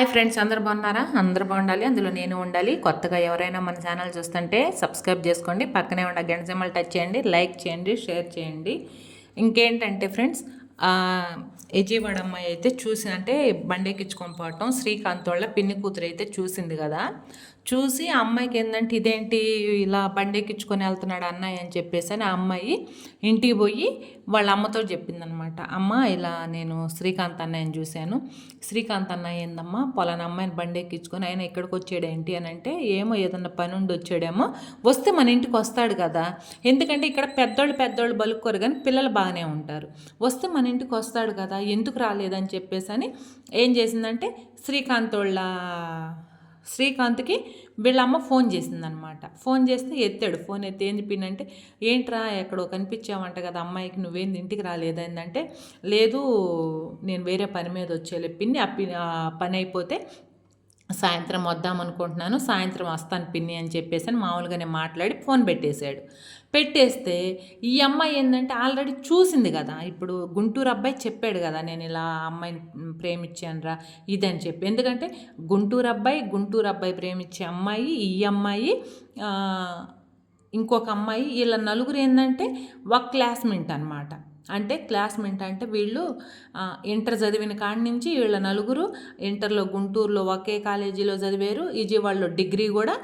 Hi friends అందరు బాగున్నారా? అందరు బాగుండాలి అందులో నేను ఉండాలి. కొత్తగా ఎవరైనా మన ఛానల్ చూస్తుంటే సబ్స్క్రైబ్ చేసుకోండి. పక్కనే ఉన్న గంట సింబల్ టచ్ చేయండి లైక్ చేయండి షేర్ చేయండి. ఇంకేంటంటే ఫ్రెండ్స్ ఎజీవాడ అమ్మాయి అయితే చూసి అంటే బండెక్కించుకొని పోవటం శ్రీకాంత్ వాళ్ళ పిన్ని కూతురు అయితే చూసింది కదా. చూసి ఆ అమ్మాయికి ఏంటంటే ఇదేంటి ఇలా బండెక్కించుకొని వెళ్తున్నాడు అన్నయ్య అని చెప్పేసి అని ఆ అమ్మాయి ఇంటికి పోయి వాళ్ళ అమ్మతో చెప్పిందనమాట. అమ్మ ఇలా నేను శ్రీకాంత్ అన్నయ్యని చూశాను. శ్రీకాంత్ అన్నయ్య ఏందమ్మా పలానా అమ్మాయిని బండెక్కించుకొని ఆయన ఇక్కడికి వచ్చాడు ఏంటి? అని అంటే ఏమో ఏదన్నా పని ఉండి వచ్చాడేమో వస్తే మన ఇంటికి వస్తాడు కదా. ఎందుకంటే ఇక్కడ పెద్దోళ్ళు పెద్దోళ్ళు బలుక్కోరు కానీ పిల్లలు బాగానే ఉంటారు. వస్తే మన ఇంటికి వస్తాడు కదా ఎందుకు రాలేదని చెప్పేసి అని ఏం చేసిందంటే శ్రీకాంత్ వాళ్ళ శ్రీకాంత్కి వీళ్ళమ్మ ఫోన్ చేసిందనమాట ఫోన్ చేస్తే ఎత్తాడు. ఫోన్ ఎత్తి ఏం చెప్పిందంటే ఏంట్రా ఎక్కడో కనిపించావంట కదా అమ్మాయికి నువ్వేంది ఇంటికి రాలేదంటే లేదు నేను వేరే పని మీద వచ్చే పిన్ని. ఆ పిన్ని పని అయిపోతే సాయంత్రం వద్దాం అనుకుంటున్నాను సాయంత్రం వస్తాను పిన్ని అని చెప్పేసి అని మామూలుగానే మాట్లాడి ఫోన్ పెట్టేశాడు. పెట్టేస్తే ఈ అమ్మాయి ఏంటంటే ఆల్రెడీ చూసింది కదా. ఇప్పుడు గుంటూరు అబ్బాయి చెప్పాడు కదా నేను ఇలా అమ్మాయిని ప్రేమించానురా ఇదని చెప్పి. ఎందుకంటే గుంటూరు అబ్బాయి గుంటూరు అబ్బాయి ప్రేమించే అమ్మాయి ఈ అమ్మాయి ఇంకొక అమ్మాయి వీళ్ళ నలుగురు ఏంటంటే ఒక క్లాస్మేట్ అనమాట అంటే క్లాస్మేట్ అంటే వీళ్ళు ఇంటర్ చదివిన కాడి నుంచి వీళ్ళ నలుగురు ఇంటర్లో గుంటూరులో ఒకే కాలేజీలో చదివారు విజయవాడలో డిగ్రీ కూడా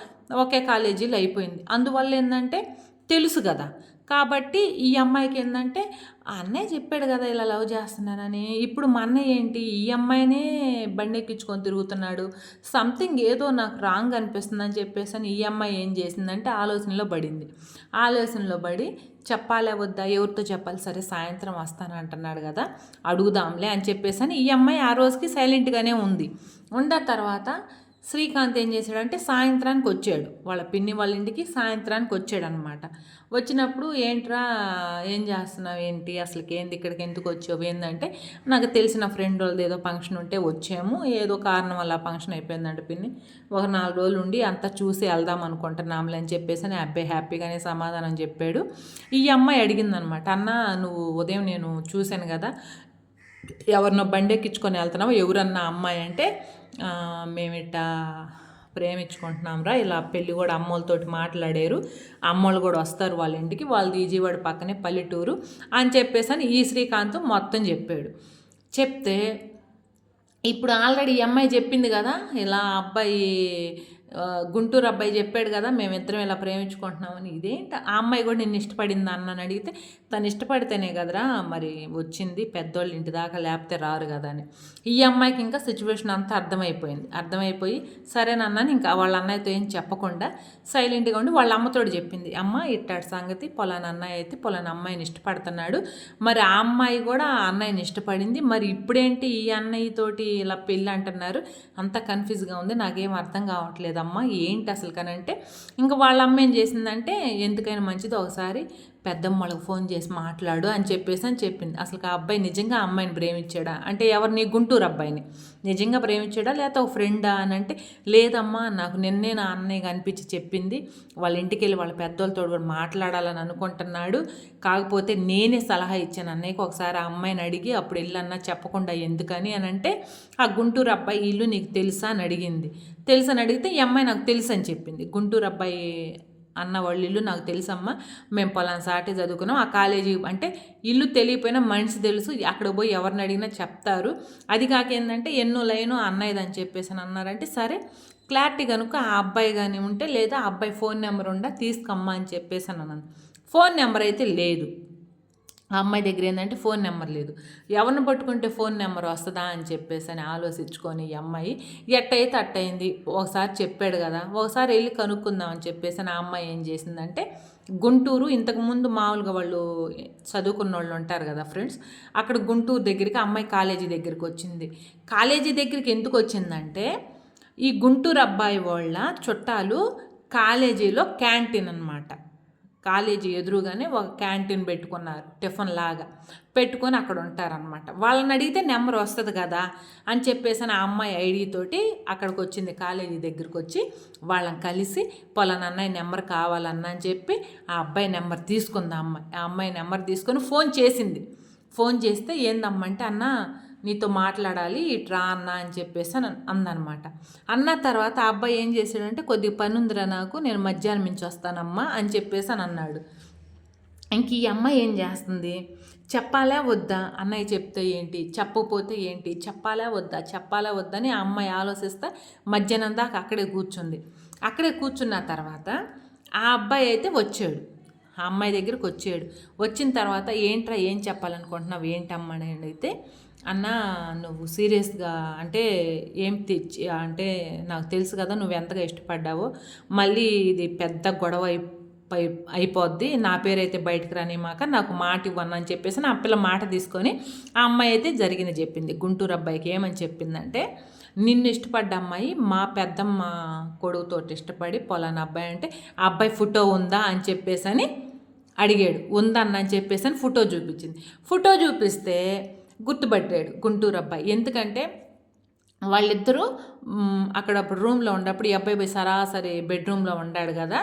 ఒకే కాలేజీలో అయిపోయింది. అందువల్ల ఏంటంటే తెలుసు కదా. కాబట్టి ఈ అమ్మాయికి ఏంటంటే అన్నయ్య చెప్పాడు కదా ఇలా లవ్ చేస్తున్నానని. ఇప్పుడు మా అన్నయ్య ఏంటి? ఈ అమ్మాయినే బండి ఎక్కించుకొని తిరుగుతున్నాడు. సంథింగ్ ఏదో నాకు రాంగ్ అనిపిస్తుంది అని చెప్పేసి అని ఈ అమ్మాయి ఏం చేసిందంటే ఆలోచనలో పడింది. ఆలోచనలో పడి చెప్పాలే వద్దా? ఎవరితో చెప్పాలి? సరే సాయంత్రం వస్తాను అంటున్నాడు కదా. అడుగుదాంలే అని చెప్పేసి అని ఈ అమ్మాయి ఆ రోజుకి సైలెంట్గానే ఉంది. ఉన్న తర్వాత శ్రీకాంత్ ఏం చేశాడంటే సాయంత్రానికి వచ్చాడు. వాళ్ళ పిన్ని వాళ్ళ ఇంటికి సాయంత్రానికి వచ్చాడు అనమాట వచ్చినప్పుడు ఏంట్రా ఏం చేస్తున్నావు ఏంటి? అసలుకి ఏంది ఇక్కడికి ఎందుకు వచ్చావు? ఏంటంటే నాకు తెలిసిన ఫ్రెండ్ వాళ్ళది ఏదో ఫంక్షన్ ఉంటే వచ్చాము. ఏదో కారణం వల్ల ఫంక్షన్ అయిపోయిందంట పిన్ని. ఒక నాలుగు రోజులు ఉండి అంతా చూసి వెళ్దాం అనుకుంటున్నాంలే అని చెప్పేసి అని అబ్బాయి హ్యాపీగానే సమాధానం చెప్పాడు. ఈ అమ్మాయి అడిగిందనమాట అన్న నువ్వు ఉదయం నేను చూశాను కదా ఎవరినో బండి ఎక్కించుకొని వెళ్తున్నావు? ఎవరన్నా అమ్మాయి అంటే మేమిట్టా ప్రేమించుకుంటున్నాం రా ఇలా పెళ్ళి కూడా అమ్మోళ్ళతోటి మాట్లాడారు. అమ్మోళ్ళు కూడా వస్తారు వాళ్ళ ఇంటికి. వాళ్ళది విజయవాడ పక్కనే పల్లెటూరు అని చెప్పేసి అని ఈ శ్రీకాంత్ మొత్తం చెప్పాడు. చెప్తే ఇప్పుడు ఆల్రెడీ ఈ అమ్మాయి చెప్పింది కదా ఇలా అబ్బాయి గుంటూరు అబ్బాయి చెప్పాడు కదా మేమిద్దరం ఇలా ప్రేమించుకుంటున్నామని. ఇదేంటి? ఆ అమ్మాయి కూడా నిన్ను ఇష్టపడింది అన్నని అడిగితే తను ఇష్టపడితేనే కదరా మరి వచ్చింది పెద్దోళ్ళు ఇంటి దాకా లేకపోతే రారు కదా అని. ఈ అమ్మాయికి ఇంకా సిచ్యువేషన్ అంతా అర్థమైపోయింది. అర్థమైపోయి సరేనన్నాను ఇంకా వాళ్ళ అన్నయ్యతో ఏం చెప్పకుండా సైలెంట్గా ఉండి వాళ్ళ అమ్మతోడు చెప్పింది. అమ్మ ఇట్టాడు సంగతి పొలాని అన్నయ్య అయితే పొలాని అమ్మాయిని ఇష్టపడుతున్నాడు. మరి ఆ అమ్మాయి కూడా ఆ అన్నయ్యని ఇష్టపడింది. మరి ఇప్పుడేంటి ఈ అన్నయ్యతోటి ఇలా పెళ్ళి అంటున్నారు? అంత కన్ఫ్యూజ్గా ఉంది నాకేం అర్థం కావట్లేదు అమ్మ ఏంటి అసలు కనంటే ఇంకా వాళ్ళ అమ్మ ఏం చేసిందంటే ఎందుకైనా మంచిది ఒకసారి పెద్దమ్మలకు ఫోన్ చేసి మాట్లాడు అని చెప్పేసి అని చెప్పింది. అసలు ఆ అబ్బాయి నిజంగా అమ్మాయిని ప్రేమించాడా? అంటే ఎవరిని గుంటూరు అబ్బాయిని? నిజంగా ప్రేమించాడా లేకపోతే ఒక ఫ్రెండా అని అంటే లేదమ్మా నాకు నిన్నే నా అన్నయ్య కనిపించి చెప్పింది. వాళ్ళ ఇంటికి వెళ్ళి వాళ్ళ పెద్దోళ్ళతో కూడా మాట్లాడాలని అనుకుంటున్నాడు. కాకపోతే నేనే సలహా ఇచ్చాను అన్నయ్యకి. ఒకసారి ఆ అమ్మాయిని అడిగి అప్పుడు వెళ్ళన్నా చెప్పకుండా ఎందుకని? అని అంటే ఆ గుంటూరు అబ్బాయి ఇల్లు నీకు తెలుసా? అని అడిగింది. తెలుసు అని అడిగితే ఈ అమ్మాయి నాకు తెలుసు అని చెప్పింది. గుంటూరు అబ్బాయి అన్న వాళ్ళ ఇల్లు నాకు తెలుసమ్మా. మేము పలానా సాటి చదువుకున్నాం. ఆ కాలేజీ అంటే ఇల్లు తెలియపోయినా మనిషి తెలుసు. అక్కడ పోయి ఎవరిని అడిగినా చెప్తారు. అది కాక ఏంటంటే ఎన్నో లైను అన్నయ్యదని చెప్పేసి అని అన్నారంటే సరే క్లారిటీ కనుక ఆ అబ్బాయి కానీ ఉంటే లేదా ఆ అబ్బాయి ఫోన్ నెంబర్ ఉండా తీసుకమ్మా అని చెప్పేసి అని అన్నాను. ఫోన్ నెంబర్ అయితే లేదు. ఆ అమ్మాయి దగ్గర ఏంటంటే ఫోన్ నెంబర్ లేదు. ఎవరిని పట్టుకుంటే ఫోన్ నెంబర్ వస్తుందా అని చెప్పేసి అని ఆలోచించుకొని ఈ అమ్మాయి ఎట్టయితే అట్టయింది ఒకసారి చెప్పాడు కదా ఒకసారి వెళ్ళి కనుక్కుందాం అని చెప్పేసి ఆ అమ్మాయి ఏం చేసిందంటే గుంటూరు ఇంతకుముందు మామూలుగా వాళ్ళు చదువుకున్న వాళ్ళు ఉంటారు కదా ఫ్రెండ్స్ అక్కడ గుంటూరు దగ్గరికి అమ్మాయి కాలేజీ దగ్గరికి వచ్చింది. కాలేజీ దగ్గరికి ఎందుకు వచ్చిందంటే ఈ గుంటూరు అబ్బాయి వాళ్ళ చుట్టాలు కాలేజీలో క్యాంటీన్ అన్నమాట. కాలేజీ ఎదురుగానే ఒక క్యాంటీన్ పెట్టుకున్నారు టిఫిన్ లాగా. పెట్టుకొని అక్కడ ఉంటారనమాట వాళ్ళని అడిగితే నెంబర్ వస్తుంది కదా అని చెప్పేసి ఆ అమ్మాయి ఐడితోటి అక్కడికి వచ్చింది కాలేజీ దగ్గరికి వచ్చి వాళ్ళని కలిసి పొలానా అన్నయ్య నెంబర్ కావాలన్నా అని చెప్పి ఆ అబ్బాయి నెంబర్ తీసుకుంది ఆ అమ్మాయి. ఆ అమ్మాయి నెంబర్ తీసుకొని ఫోన్ చేసింది. ఫోన్ చేస్తే ఏందమ్మంటే అన్న నీతో మాట్లాడాలి ఇట్రా అన్న అని చెప్పేసి అని అందనమాట. అన్న తర్వాత ఆ అబ్బాయి ఏం చేశాడంటే కొద్దిగా పని ఉందిరా నాకు నేను మధ్యాహ్నం నుంచి వస్తానమ్మా అని చెప్పేసి అని అన్నాడు. ఇంక ఈ అమ్మాయి ఏం చేస్తుంది? చెప్పాలా వద్దా? అన్నయ్య చెప్తే ఏంటి? చెప్పకపోతే ఏంటి? చెప్పాలా వద్దా? చెప్పాలా వద్దని ఆ అమ్మాయి ఆలోచిస్తే మధ్యాహ్నం దాకా అక్కడే కూర్చుంది. అక్కడే కూర్చున్న తర్వాత ఆ అబ్బాయి అయితే వచ్చాడు. ఆ అమ్మాయి దగ్గరికి వచ్చాడు. వచ్చిన తర్వాత ఏంట్రా ఏం చెప్పాలనుకుంటున్నావు? ఏంటమ్మా? అని అయితే అన్న నువ్వు సీరియస్గా అంటే ఏం తెచ్చి అంటే నాకు తెలుసు కదా నువ్వు ఎంతగా ఇష్టపడ్డావో. మళ్ళీ ఇది పెద్ద గొడవ అయి అయిపోద్ది. నా పేరైతే బయటకు రానిమాక నాకు మాట ఇవ్వను అని చెప్పేసి నా పిల్ల మాట తీసుకొని ఆ అమ్మాయి అయితే జరిగింది చెప్పింది. గుంటూరు అబ్బాయికి ఏమని చెప్పిందంటే నిన్ను ఇష్టపడ్డ అమ్మాయి మా పెద్దమ్మ కొడుకుతో ఇష్టపడి పొలాన అబ్బాయి అంటే ఆ అబ్బాయి ఫోటో ఉందా అని చెప్పేసి అని అడిగాడు. ఉందన్న అని చెప్పేసి అని ఫోటో చూపించింది. ఫోటో చూపిస్తే గుర్తుపట్టాడు గుంటూరు అబ్బాయి. ఎందుకంటే వాళ్ళిద్దరూ అక్కడ అప్పుడు రూమ్లో ఉండప్పుడు ఈ అబ్బాయి పోయి సరాసరి బెడ్రూమ్లో ఉండాడు కదా.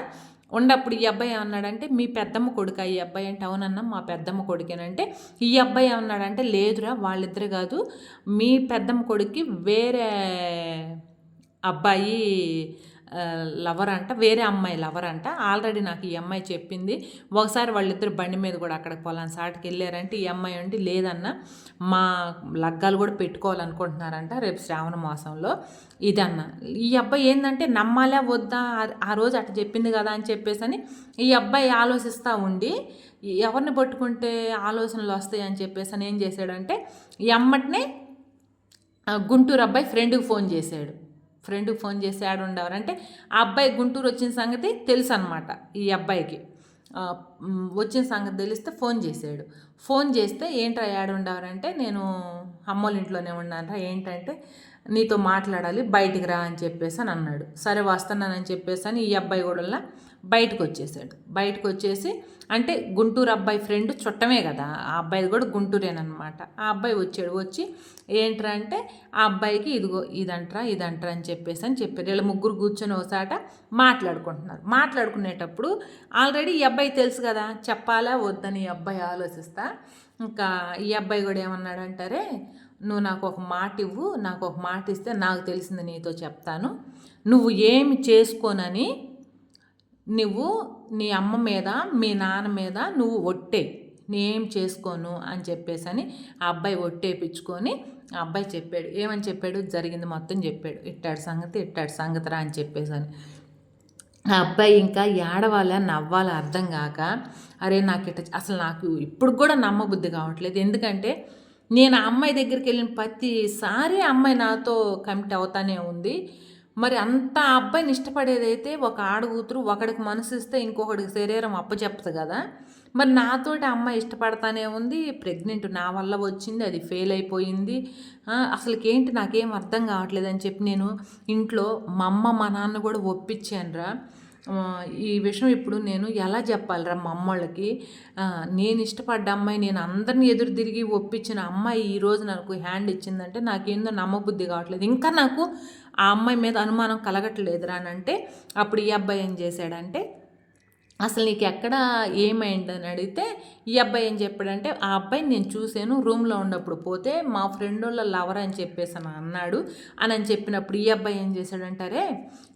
ఉన్నప్పుడు ఈ అబ్బాయి ఏమన్నాడంటే మీ పెద్దమ్మ కొడుకు ఈ అబ్బాయి? అంటే అవునన్న మా పెద్దమ్మ కొడుకేనంటే ఈ అబ్బాయి ఏమన్నాడంటే లేదురా వాళ్ళిద్దరు కాదు. మీ పెద్దమ్మ కొడుక్కి వేరే అబ్బాయి లవర్ అంట వేరే అమ్మాయి లవర్ అంట. ఆల్రెడీ నాకు ఈ అమ్మాయి చెప్పింది. ఒకసారి వాళ్ళిద్దరు బండి మీద కూడా అక్కడ పొలాన్ సాటికి వెళ్ళారంటే ఈ అమ్మాయి ఉండి లేదన్న మా లగ్గాలు కూడా పెట్టుకోవాలనుకుంటున్నారంట రేపు శ్రావణ మాసంలో. ఇదన్న. ఈ అబ్బాయి ఏంటంటే నమ్మాలా వద్దా ఆ రోజు అట్లా చెప్పింది కదా అని చెప్పేసి అని ఈ అబ్బాయి ఆలోచిస్తూ ఉండి ఎవరిని పట్టుకుంటే ఆలోచనలు వస్తాయి అని చెప్పేసి అని ఏం చేశాడంటే ఈ అమ్మటినే గుంటూరు అబ్బాయి ఫ్రెండ్కి ఫోన్ చేశాడు. ఫ్రెండ్కి ఫోన్ చేసి ఆడ ఉండేవారు. అంటే ఆ అబ్బాయి గుంటూరు వచ్చిన సంగతి తెలుసు అనమాట ఈ అబ్బాయికి. వచ్చిన సంగతి తెలిస్తే ఫోన్ చేశాడు. ఫోన్ చేస్తే ఏంట్రా యాడ ఉండేవారంటే నేను అమ్మోళ్ళ ఇంట్లోనే ఉన్నానరా ఏంటంటే నీతో మాట్లాడాలి బయటికి రా అని చెప్పేసి అని అన్నాడు. సరే వస్తున్నానని చెప్పేసి అని ఈ అబ్బాయి కూడా బయటకు వచ్చేసాడు. బయటకు వచ్చేసి అంటే గుంటూరు అబ్బాయి ఫ్రెండ్ చుట్టమే కదా ఆ అబ్బాయి కూడా గుంటూరేనమాట ఆ అబ్బాయి వచ్చాడు వచ్చి ఏంట్రా అంటే ఆ అబ్బాయికి ఇదిగో ఇదంట్రా ఇదంట్రా అని చెప్పేసి అని చెప్పారు వీళ్ళ ముగ్గురు కూర్చొని ఒకసాట మాట్లాడుకుంటున్నారు. మాట్లాడుకునేటప్పుడు ఆల్రెడీ ఈ అబ్బాయి తెలుసు కదా చెప్పాలా వద్దని ఈ అబ్బాయి ఆలోచిస్తా. ఇంకా ఈ అబ్బాయి కూడా ఏమన్నాడంటారే నువ్వు నాకు ఒక మాట ఇవ్వు నాకు ఒక మాట ఇస్తే నాకు తెలిసింది నీతో చెప్తాను. నువ్వు ఏమి చేసుకోనని నువ్వు నీ అమ్మ మీద మీ నాన్న మీద నువ్వు ఒట్టే. నేం చేసుకోను అని చెప్పేసి అని ఆ అబ్బాయి ఒట్టేపించుకొని ఆ అబ్బాయి చెప్పాడు. ఏమని చెప్పాడు? జరిగింది మొత్తం చెప్పాడు. ఇట్టాడు సంగతి ఇట్టాడు సంగతి రా అని చెప్పేసి అని ఆ అబ్బాయి ఇంకా ఏడవాలా నవ్వాలా అర్థం కాక అరే నాకు ఇట్ట అసలు నాకు ఇప్పుడు కూడా నమ్మబుద్ధి కావట్లేదు. ఎందుకంటే నేను ఆ అమ్మాయి దగ్గరికి వెళ్ళిన ప్రతిసారి అమ్మాయి నాతో కమిట్ అవుతానే ఉంది. మరి అంత అబ్బాయిని ఇష్టపడేదైతే ఒక ఆడకూతురు ఒకడికి మనసు ఇస్తే ఇంకొకడికి శరీరం అప్పచెప్పదు కదా. మరి నాతోటి అమ్మాయి ఇష్టపడతానే ఉంది. ప్రెగ్నెంట్ నా వల్ల వచ్చింది అది ఫెయిల్ అయిపోయింది. అసలుకేంటి నాకేం అర్థం కావట్లేదని చెప్పి నేను ఇంట్లో మా అమ్మ మా నాన్న కూడా ఒప్పించానురా. ఈ విషయం ఇప్పుడు నేను ఎలా చెప్పాలిరా మా అమ్మోళ్ళకి నేను ఇష్టపడ్డ అమ్మాయి నేను అందరిని ఎదురు తిరిగి ఒప్పించిన అమ్మాయి ఈరోజు నాకు హ్యాండ్ ఇచ్చిందంటే నాకేందో నమ్మబుద్ధి కావట్లేదు. ఇంకా నాకు ఆ అమ్మాయి మీద అనుమానం కలగట్లేదురా అని అంటే అప్పుడు ఈ అబ్బాయి ఏం చేశాడంటే అసలు నీకు ఎక్కడ అని అడిగితే ఈ అబ్బాయి ఏం చెప్పాడంటే ఆ అబ్బాయిని నేను చూశాను రూమ్లో ఉన్నప్పుడు పోతే మా ఫ్రెండ్ వాళ్ళ లవర్ అని చెప్పేసి అని అన్నాడు. అని అని చెప్పినప్పుడు ఈ అబ్బాయి ఏం చేశాడంటారే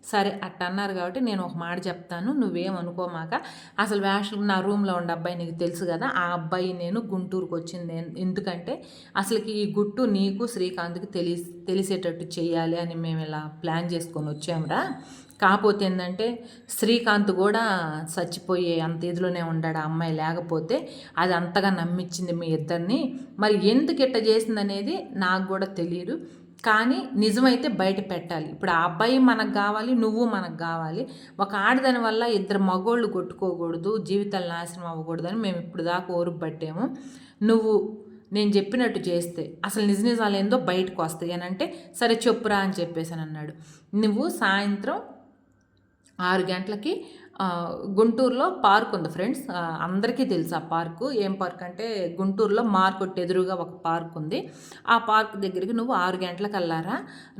సరే అట్ట అన్నారు కాబట్టి నేను ఒక మాట చెప్తాను నువ్వేమనుకోమాక అసలు వేషలు నా రూమ్లో ఉన్న అబ్బాయి నీకు తెలుసు కదా ఆ అబ్బాయి నేను గుంటూరుకు వచ్చింది ఎందుకంటే అసలుకి ఈ గుట్టు నీకు శ్రీకాంత్కి తెలిసి తెలిసేటట్టు చేయాలి అని మేము ఇలా ప్లాన్ చేసుకొని వచ్చాంరా కాకపోతే ఏంటంటే శ్రీకాంత్ కూడా చచ్చిపోయే అంత ఇదిలోనే ఉండాడు ఆ అమ్మాయి. లేకపోతే అది అంతగా నమ్మించింది మీ ఇద్దరిని. మరి ఎందుకు ఇట్ట చేసింది అనేది నాకు కూడా తెలియదు కానీ నిజమైతే బయట పెట్టాలి. ఇప్పుడు ఆ అబ్బాయి మనకు కావాలి నువ్వు మనకు కావాలి. ఒక ఆడదాని వల్ల ఇద్దరు మగోళ్ళు కొట్టుకోకూడదు జీవితాలు నాశనం అవ్వకూడదని మేము ఇప్పుడు దాకా ఓరుపు పట్టాము. నువ్వు నేను చెప్పినట్టు చేస్తే అసలు నిజ నిజాలు ఏందో బయటకు వస్తాయి. అని అంటే సరే చెప్పురా అని చెప్పేసి అన్నాడు. నువ్వు సాయంత్రం ఆరు గంటలకి గుంటూరులో పార్క్ ఉంది ఫ్రెండ్స్. అందరికీ తెలుసు ఆ పార్కు. ఏం పార్క్ అంటే గుంటూరులో మార్కెట్ ఎదురుగా ఒక పార్క్ ఉంది. ఆ పార్క్ దగ్గరికి నువ్వు ఆరు గంటలకు వెళ్ళారా?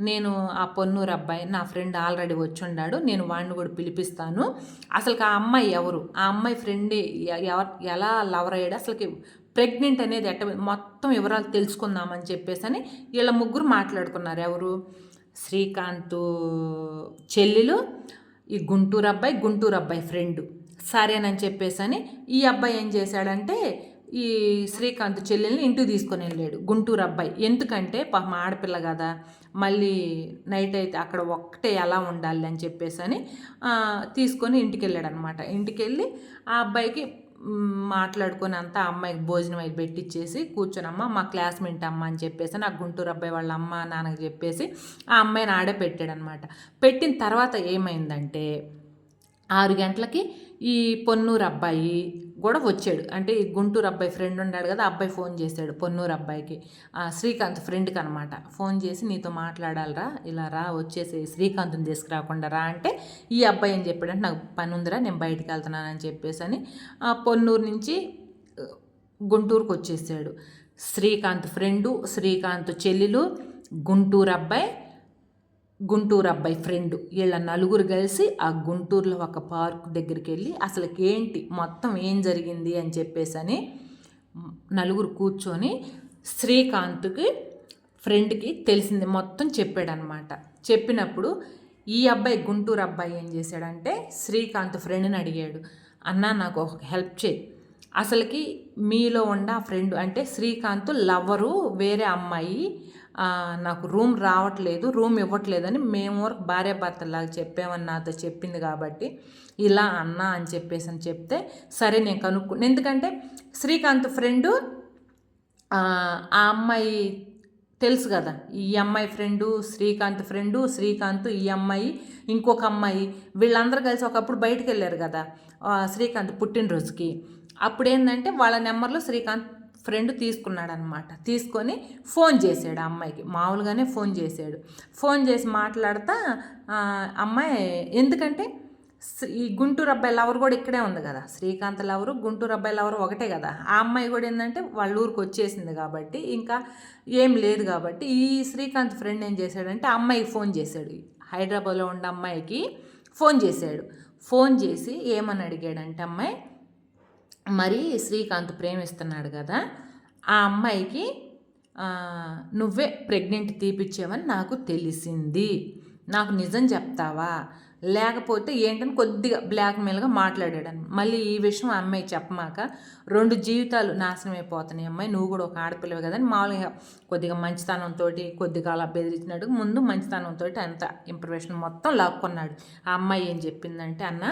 నేను ఆ పొన్నూరు అబ్బాయి నా ఫ్రెండ్ ఆల్రెడీ వచ్చి ఉన్నాడు నేను వాడిని కూడా పిలిపిస్తాను. అసలుకి ఆ అమ్మాయి ఎవరు? ఆ అమ్మాయి ఫ్రెండ్ ఎలా లవర్ అయ్యాడు? అసలుకి ప్రెగ్నెంట్ అనేది ఎట్ట మొత్తం వివరాలు తెలుసుకుందామని చెప్పేసి అని వీళ్ళ ముగ్గురు మాట్లాడుకున్నారు. ఎవరు? శ్రీకాంత్ చెల్లెలు ఈ గుంటూరు అబ్బాయి గుంటూరు అబ్బాయి ఫ్రెండ్ సరేనని చెప్పేసి అని ఈ అబ్బాయి ఏం చేశాడంటే ఈ శ్రీకాంత్ చెల్లెల్ని ఇంటికి తీసుకొని వెళ్ళాడు గుంటూరు అబ్బాయి. ఎందుకంటే పాపం ఆడపిల్ల కదా మళ్ళీ నైట్ అయితే అక్కడ ఒక్కటే ఎలా ఉండాలి అని చెప్పేసి అని తీసుకొని ఇంటికి వెళ్ళాడు అనమాట ఇంటికి వెళ్ళి ఆ అబ్బాయికి మాట్లాడుకొని అంతా అమ్మాయికి భోజనం అయితే పెట్టించేసి కూర్చొనమ్మ మా క్లాస్మేట్ అమ్మ అని చెప్పేసి నాకు గుంటూరు అబ్బాయి వాళ్ళ అమ్మ నాన్నకి చెప్పేసి ఆ అమ్మాయిని ఆడే పెట్టాడనమాట పెట్టిన తర్వాత ఏమైందంటే ఆరు గంటలకి ఈ పొన్నూరు అబ్బాయి కూడా వచ్చాడు. అంటే ఈ గుంటూరు అబ్బాయి ఫ్రెండ్ ఉన్నాడు కదా అబ్బాయి ఫోన్ చేశాడు పొన్నూరు అబ్బాయికి. శ్రీకాంత్ ఫ్రెండ్కి అనమాట ఫోన్ చేసి నీతో మాట్లాడాలరా ఇలా రా వచ్చేసి శ్రీకాంత్ని తీసుకురాకుండా రా అంటే ఈ అబ్బాయి అని చెప్పాడంటే నాకు పని ఉందిరా నేను బయటికి వెళ్తున్నానని చెప్పేసి అని పొన్నూరు నుంచి గుంటూరుకు వచ్చేసాడు. శ్రీకాంత్ ఫ్రెండు శ్రీకాంత్ చెల్లెలు గుంటూరు అబ్బాయి గుంటూరు అబ్బాయి ఫ్రెండ్ వీళ్ళ నలుగురు కలిసి ఆ గుంటూరులో ఒక పార్క్ దగ్గరికి వెళ్ళి అసలు ఏంటి మొత్తం ఏం జరిగింది? అని చెప్పేసి అని నలుగురు కూర్చొని శ్రీకాంత్కి ఫ్రెండ్కి తెలిసింది. మొత్తం చెప్పాడనమాట. చెప్పినప్పుడు ఈ అబ్బాయి గుంటూరు అబ్బాయి ఏం చేశాడంటే శ్రీకాంత్ ఫ్రెండ్ని అడిగాడు. అన్న నాకు ఒక హెల్ప్ చేయి. అసలుకి మీలో ఉన్న ఫ్రెండ్ అంటే శ్రీకాంత్ లవరు వేరే అమ్మాయి నాకు రూమ్ రావట్లేదు రూమ్ ఇవ్వట్లేదని మేము వరకు భార్యాభర్తలాగా చెప్పామని నాతో చెప్పింది కాబట్టి ఇలా అన్నా అని చెప్పేసి అని చెప్తే సరే నేను కనుక్కు ఎందుకంటే శ్రీకాంత్ ఫ్రెండు ఆ అమ్మాయి తెలుసు కదా ఈ అమ్మాయి ఫ్రెండు శ్రీకాంత్ ఫ్రెండు శ్రీకాంత్ ఈ అమ్మాయి ఇంకొక అమ్మాయి వీళ్ళందరూ కలిసి ఒకప్పుడు బయటకు వెళ్ళారు కదా శ్రీకాంత్ పుట్టినరోజుకి. అప్పుడు ఏంటంటే వాళ్ళ నెంబర్లో శ్రీకాంత్ ఫ్రెండ్ తీసుకున్నాడనమాట. తీసుకొని ఫోన్ చేశాడు అమ్మాయికి. మామూలుగానే ఫోన్ చేశాడు ఫోన్ చేసి మాట్లాడతా అమ్మాయి ఎందుకంటే ఈ గుంటూరు అబ్బాయి లవర్ కూడా ఇక్కడే ఉంది కదా. శ్రీకాంత్ లవరు గుంటూరు అబ్బాయి లవరు ఒకటే కదా. ఆ అమ్మాయి కూడా ఏంటంటే వాళ్ళ ఊరికి వచ్చేసింది కాబట్టి ఇంకా ఏం లేదు కాబట్టి ఈ శ్రీకాంత్ ఫ్రెండ్ ఏం చేశాడంటే అమ్మాయికి ఫోన్ చేశాడు. హైదరాబాద్లో ఉన్న అమ్మాయికి ఫోన్ చేశాడు. ఫోన్ చేసి ఏమని అడిగాడంటే అమ్మాయి మరి శ్రీకాంత్ ప్రేమిస్తున్నాడు కదా ఆ అమ్మాయికి నువ్వే ప్రెగ్నెంట్ తీపిచ్చావని నాకు తెలిసింది. నాకు నిజం చెప్తావా? లేకపోతే ఏంటని కొద్దిగా బ్లాక్మెయిల్గా మాట్లాడాడని. మళ్ళీ ఈ విషయం అమ్మాయి చెప్పమాక రెండు జీవితాలు నాశనం అయిపోతున్నాయి అమ్మాయి నువ్వు కూడా ఒక ఆడపిల్లవి కదని మామూలుగా కొద్దిగా మంచితనంతో కొద్దిగా అలా బెదిరించినట్టు ముందు మంచితనంతో అంత ఇంప్రవేషన్ మొత్తం లాక్కున్నాడు. ఆ అమ్మాయి ఏం చెప్పిందంటే అన్న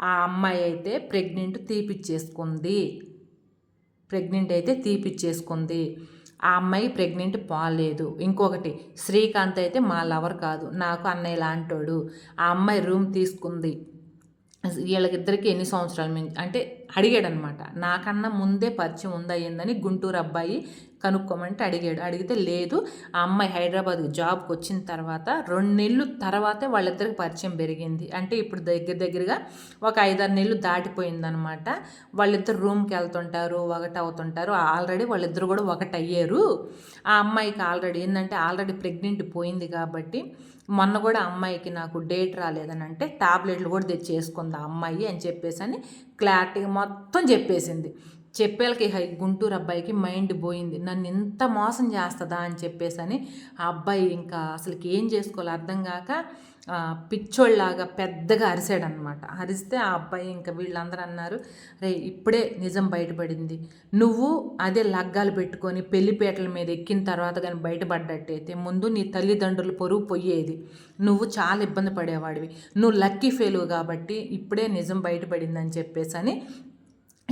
ఆ అమ్మాయి అయితే ప్రెగ్నెంట్ తీపిచ్చేసుకుంది. ప్రెగ్నెంట్ అయితే తీపిచ్చేసుకుంది. ఆ అమ్మాయి ప్రెగ్నెంట్ పోలేదు. ఇంకొకటి శ్రీకాంత్ అయితే మా లవర్ కాదు నాకు అన్నయ్య లాంటోడు. ఆ అమ్మాయి రూమ్ తీసుకుంది. వీళ్ళకిద్దరికి ఎన్ని సంవత్సరాల నుంచి అంటే అడిగాడనమాట. నాకన్నా ముందే పరిచయం ఉందా ఏందని గుంటూరు అబ్బాయి కనుక్కోమంటే అడిగాడు. అడిగితే లేదు ఆ అమ్మాయి హైదరాబాద్కి జాబ్కి వచ్చిన తర్వాత రెండు నెలలు తర్వాతే వాళ్ళిద్దరికి పరిచయం పెరిగింది. అంటే ఇప్పుడు దగ్గర దగ్గరగా ఒక ఐదారు నెలలు దాటిపోయిందనమాట. వాళ్ళిద్దరు రూమ్కి వెళ్తుంటారు ఒకటి అవుతుంటారు. ఆల్రెడీ వాళ్ళిద్దరు కూడా ఒకటి అయ్యారు ఆ అమ్మాయికి ఆల్రెడీ ఏంటంటే ఆల్రెడీ ప్రెగ్నెంట్ పోయింది కాబట్టి మొన్న కూడా అమ్మాయికి నాకు డేట్ రాలేదని అంటే టాబ్లెట్లు కూడా తెచ్చేసుకుందా అమ్మాయి అని చెప్పేసి అని క్లారిటీగా మొత్తం చెప్పేసింది. చెప్పేళ్ళకి గుంటూరు అబ్బాయికి మైండ్ పోయింది. నన్ను ఇంత మోసం చేస్తుందా అని చెప్పేసి అని ఆ అబ్బాయి ఇంకా అసలుకి ఏం చేసుకోవాలి అర్థం కాక పిచ్చోళ్ళలాగా పెద్దగా అరిసాడనమాట అరిస్తే ఆ అబ్బాయి ఇంకా వీళ్ళందరూ అన్నారు రే ఇప్పుడే నిజం బయటపడింది. నువ్వు అదే లగ్గాలు పెట్టుకొని పెళ్ళిపేటల మీద ఎక్కిన తర్వాత కానీ బయటపడ్డట్టయితే ముందు నీ తల్లిదండ్రులు పొరుగు పోయేది. నువ్వు చాలా ఇబ్బంది పడేవాడివి. నువ్వు లక్కీ ఫెయిల్ కాబట్టి ఇప్పుడే నిజం బయటపడిందని చెప్పేసి అని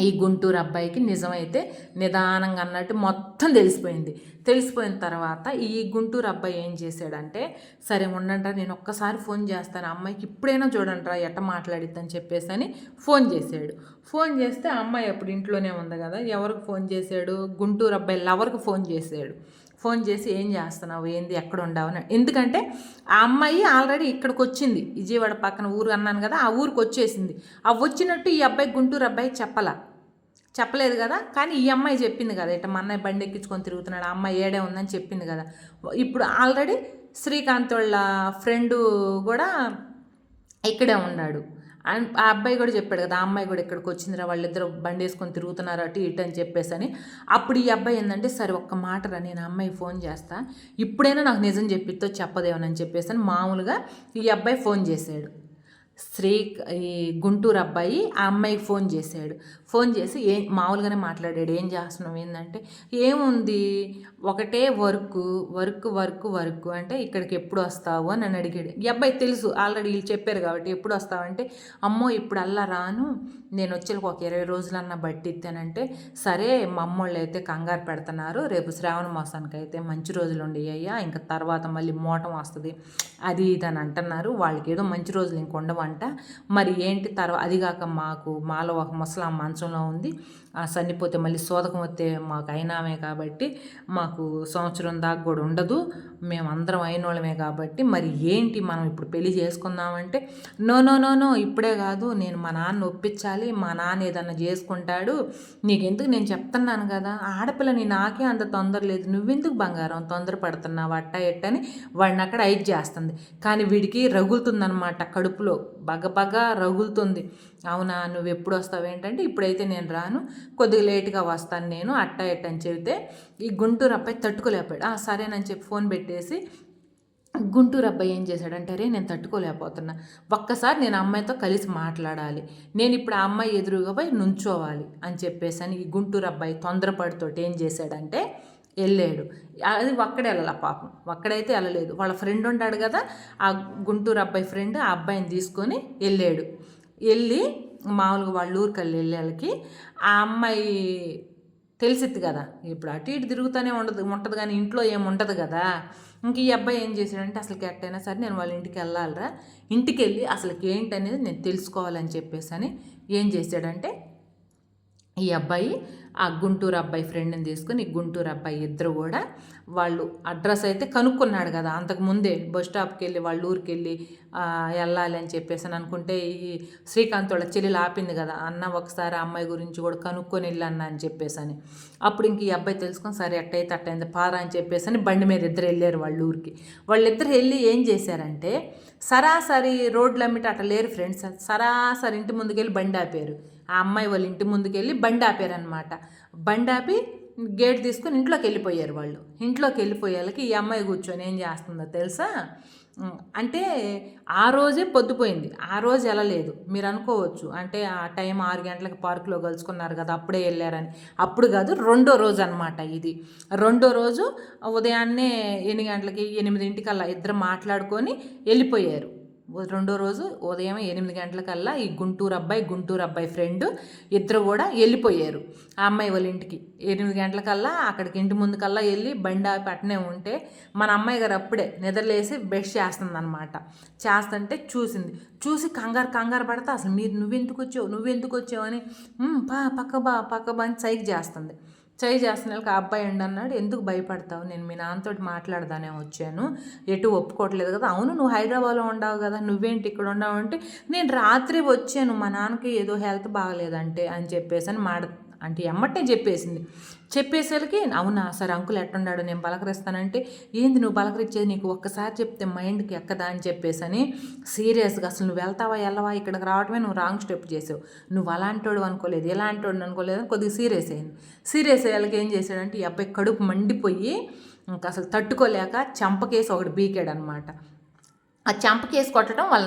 ఈ గుంటూరు అబ్బాయికి నిజమైతే నిదానంగా అన్నట్టు మొత్తం తెలిసిపోయింది. తెలిసిపోయిన తర్వాత ఈ గుంటూరు అబ్బాయి ఏం చేశాడంటే సరే ఉండండి నేను ఒక్కసారి ఫోన్ చేస్తాను అమ్మాయికి ఇప్పుడైనా చూడండిరా ఎట్ట మాట్లాడిద్దని చెప్పేసి అని ఫోన్ చేశాడు. ఫోన్ చేస్తే అమ్మాయి అప్పుడు ఇంట్లోనే ఉంది కదా ఎవరికి ఫోన్ చేశాడు? గుంటూరు అబ్బాయి లవర్కి ఫోన్ చేశాడు. ఫోన్ చేసి ఏం చేస్తున్నావు? ఏంది? ఎక్కడ ఉండవు? అని. ఎందుకంటే ఆ అమ్మాయి ఆల్రెడీ ఇక్కడికి వచ్చింది. విజయవాడ పక్కన ఊరు అన్నాను కదా ఆ ఊరికి వచ్చేసింది. ఆ వచ్చినట్టు ఈ అబ్బాయి గుంటూరు అబ్బాయి చెప్పలా. చెప్పలేదు కదా? కానీ ఈ అమ్మాయి చెప్పింది కదా ఇట్లా మా అన్నయ్య బండి ఎక్కించుకొని తిరుగుతున్నాడు ఆ అమ్మాయి ఏడే ఉందని చెప్పింది కదా. ఇప్పుడు ఆల్రెడీ శ్రీకాంత్ వాళ్ళ ఫ్రెండు కూడా ఇక్కడే ఉన్నాడు. ఆ- ఆ అబ్బాయి కూడా చెప్పాడు కదా ఆ అమ్మాయి కూడా ఇక్కడికి వచ్చిందిరా వాళ్ళిద్దరు బండి వేసుకొని తిరుగుతున్నారు అటు ఇటు అని చెప్పేసి అని అప్పుడు ఈ అబ్బాయి ఏంటంటే సరే ఒక్క మాట రా నేను అమ్మాయి ఫోన్ చేస్తా. ఇప్పుడైనా నాకు నిజం చెప్పితో చెప్పదేమని చెప్పేసి అని మామూలుగా ఈ అబ్బాయి ఫోన్ చేశాడు. శ్రీ ఈ గుంటూరు అబ్బాయి ఆ అమ్మాయికి ఫోన్ చేశాడు. ఫోన్ చేసి ఏ మామూలుగానే మాట్లాడాడు. ఏం చేస్తున్నావు? ఏంటంటే ఏముంది? ఒకటే వర్క్ వర్క్ వర్క్ వర్క్. అంటే ఇక్కడికి ఎప్పుడు వస్తావు? అని అడిగాడు. ఈ అబ్బాయి తెలుసు. ఆల్రెడీ వీళ్ళు చెప్పారు కాబట్టి ఎప్పుడు వస్తావంటే అమ్మో ఇప్పుడు అల్లా రాను. నేను వచ్చేకి ఒక ఇరవై రోజులన్నా బట్టిద్దానంటే సరే మా అమ్మోళ్ళు అయితే కంగారు పెడుతున్నారు. రేపు శ్రావణ మాసానికి అయితే మంచి రోజులు ఉండయ్యా. ఇంకా తర్వాత మళ్ళీ మోటం వస్తుంది. అది ఇది అని అంటున్నారు. వాళ్ళకి ఏదో మంచి రోజులు ఇంక అంట. మరి ఏంటి తర్వాత అది కాక మాకు మాలో ఒక ముసలాం మంచంలో ఉంది. ఆ సన్నిపోతే మళ్ళీ సోదకం వస్తే మాకు అయినామే కాబట్టి మాకు సంవత్సరం దాకా కూడా ఉండదు. మేమందరం అయినోళ్ళమే కాబట్టి మరి ఏంటి మనం ఇప్పుడు పెళ్ళి చేసుకుందామంటే నో నో నో నో ఇప్పుడే కాదు. నేను మా నాన్న ఒప్పించాలి. మా నాన్న ఏదన్నా చేసుకుంటాడు. నీకెందుకు నేను చెప్తున్నాను కదా? ఆడపిల్లని నాకే అంత తొందర లేదు. నువ్వెందుకు బంగారం తొందర పడుతున్నావు అట్ట ఎట్టని వాడిని అక్కడ ఐట్ చేస్తుంది. కానీ వీడికి రగులుతుందనమాట కడుపులో. బగబగ బగ రగులుతుంది. అవునా నువ్వు ఎప్పుడు వస్తావు? ఏంటంటే ఇప్పుడైతే నేను రాను. కొద్దిగా లేట్గా వస్తాను నేను. అట్ట ఎట్ట అని చెబితే ఈ గుంటూరు అబ్బాయి తట్టుకోలేకపోయాడు. "ఆ, సరేనని చెప్పి ఫోన్ పెట్టేసి గుంటూరు అబ్బాయి ఏం చేశాడంటే రే నేను తట్టుకోలేకపోతున్నా. ఒక్కసారి నేను అమ్మాయితో కలిసి మాట్లాడాలి. నేను ఇప్పుడు ఆ అమ్మాయి ఎదురుగా పోయి నుంచోవాలి అని చెప్పేసి అని ఈ గుంటూరు అబ్బాయి తొందరపడితోటి ఏం చేశాడంటే వెళ్ళాడు. అది ఒక్కడే వెళ్ళాల పాపం. ఒక్కడైతే వెళ్ళలేదు. వాళ్ళ ఫ్రెండ్ ఉంటాడు కదా ఆ గుంటూరు అబ్బాయి ఫ్రెండ్ ఆ అబ్బాయిని తీసుకొని వెళ్ళాడు. వెళ్ళి మామూలుగా వాళ్ళ ఊరికి వెళ్ళి వాళ్ళకి ఆ అమ్మాయి తెలిసిద్ది కదా ఇప్పుడు అటు ఇటు తిరుగుతూనే ఉండదు ఉంటుంది కానీ ఇంట్లో ఏమి ఉండదు కదా. ఇంక ఈ అబ్బాయి ఏం చేశాడంటే అసలు ఎట్టయినా సరే నేను వాళ్ళ ఇంటికి వెళ్ళాలిరా. ఇంటికి వెళ్ళి అసలు ఏంటనేది నేను తెలుసుకోవాలని చెప్పేసి అని ఏం చేశాడంటే ఈ అబ్బాయి ఆ గుంటూరు అబ్బాయి ఫ్రెండ్ని తీసుకొని గుంటూరు అబ్బాయి ఇద్దరు కూడా వాళ్ళు అడ్రస్ అయితే కనుక్కున్నాడు కదా. అంతకు ముందే బస్ స్టాప్కి వెళ్ళి వాళ్ళ ఊరికి వెళ్ళి వెళ్ళాలి అని చెప్పేసి అని అనుకుంటే ఈ శ్రీకాంత్ వాళ్ళ చెల్లెలు ఆపింది కదా. అన్న ఒకసారి అమ్మాయి గురించి కూడా కనుక్కొని వెళ్ళన్న అని చెప్పేసి అని. అప్పుడు ఇంక ఈ అబ్బాయి తెలుసుకొని సరే అట్టయితే అట్టయింది పారా అని చెప్పేసి అని బండి మీద ఇద్దరు వెళ్ళారు వాళ్ళ ఊరికి. వాళ్ళిద్దరు వెళ్ళి ఏం చేశారంటే సరాసరి రోడ్లు అమ్మిటి అట్లా లేరు ఫ్రెండ్స్. సరాసరి ఇంటి ముందుకెళ్ళి బండి ఆపారు. ఆ అమ్మాయి వాళ్ళ ఇంటి ముందుకెళ్ళి బండి ఆపారనమాట బండి ఆపి గేట్ తీసుకొని ఇంట్లోకి వెళ్ళిపోయారు వాళ్ళు. ఇంట్లోకి వెళ్ళిపోయేళ్ళకి ఈ అమ్మాయి కూర్చొని ఏం చేస్తుందో తెలుసా? అంటే ఆ రోజే పొద్దుపోయింది. ఆ రోజు వెళ్ళలేదు. మీరు అనుకోవచ్చు. అంటే ఆ టైం ఆరు గంటలకు పార్కులో కలుసుకున్నారు కదా అప్పుడే వెళ్ళారని. అప్పుడు కాదు రెండో రోజు అనమాట ఇది. రెండో రోజు ఉదయాన్నే ఎన్ని గంటలకి ఎనిమిదింటికల్లా ఇద్దరు మాట్లాడుకొని వెళ్ళిపోయారు. రెండో రోజు ఉదయం ఎనిమిది గంటలకల్లా ఈ గుంటూరు అబ్బాయి గుంటూరు అబ్బాయి ఫ్రెండ్ ఇద్దరు కూడా వెళ్ళిపోయారు. ఆ అమ్మాయి వాళ్ళ ఇంటికి. ఎనిమిది గంటలకల్లా అక్కడికి ఇంటి ముందుకల్లా వెళ్ళి బండి పట్టనే ఉంటే మన అమ్మాయి గారు అప్పుడే నిద్రలేసి బ్రష్ చేస్తుందన్నమాట. చేస్తుంటే చూసింది. చూసి కంగారు కంగారు పడితే అసలు మీరు నువ్వెందుకు వచ్చావు? నువ్వెందుకు వచ్చావు? అని పా పక్క బా పక్క బా అని సైక్ చేస్తుంది. చేయి చేస్తున్న ఆ అబ్బాయి ఉండి అన్నాడు. ఎందుకు భయపడతావు? నేను మీ నాన్నతోటి మాట్లాడదానే వచ్చాను. ఎటు ఒప్పుకోవట్లేదు కదా. అవును నువ్వు హైదరాబాద్లో ఉండవు కదా. నువ్వేంటి ఇక్కడ ఉండవు అంటే నేను రాత్రి వచ్చాను. మా నాన్నకి ఏదో హెల్త్ బాగలేదంటే అని చెప్పేసి అని మాడ అంటే ఎమ్మటే చెప్పేసింది. చెప్పేసరికి అవునా సరే అంకుల్ ఎట్టున్నాడు నేను పలకరిస్తానంటే ఏంది నువ్వు పలకరించేది? నీకు ఒక్కసారి చెప్తే మైండ్కి ఎక్కదా అని చెప్పేసి అని సీరియస్గా అసలు నువ్వు వెళ్తావా వెళ్ళవా? ఇక్కడికి రావటమే నువ్వు రాంగ్ స్టెప్ చేసావు. నువ్వు అలాంటోడు అనుకోలేదు ఎలాంటోడు అనుకోలేదు అని కొద్దిగా సీరియస్ అయింది. సీరియస్ అయ్యాలకి ఏం చేశాడంటే ఈ అబ్బాయి కడుపు మండిపోయి ఇంకా అసలు తట్టుకోలేక చంపకేసి ఒకటి బీకాడు అనమాట ఆ చంపకేసి కొట్టడం వాళ్ళ